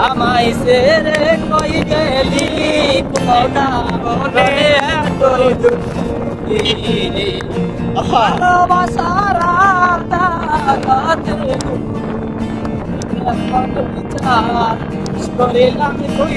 আমায় সেরে কই গেলি কোন কারণে এত দুঃখ ভালোবাসার বিচার করিলাম তুই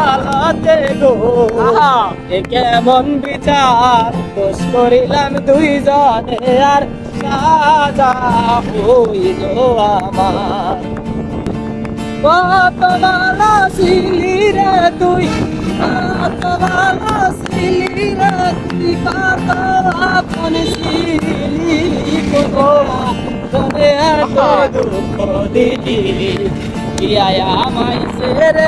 আদালতে গো এ কেমন বিচার? দোষ করিলাম দুইজনে আর সাজা হইল আমার। কত ভালো ছিলি রে তুই? কত ভালো ছিলি রে তুই? কত আপন ছিলি তবে এত দুঃখ দিলি। কিয়া আমায় সেরে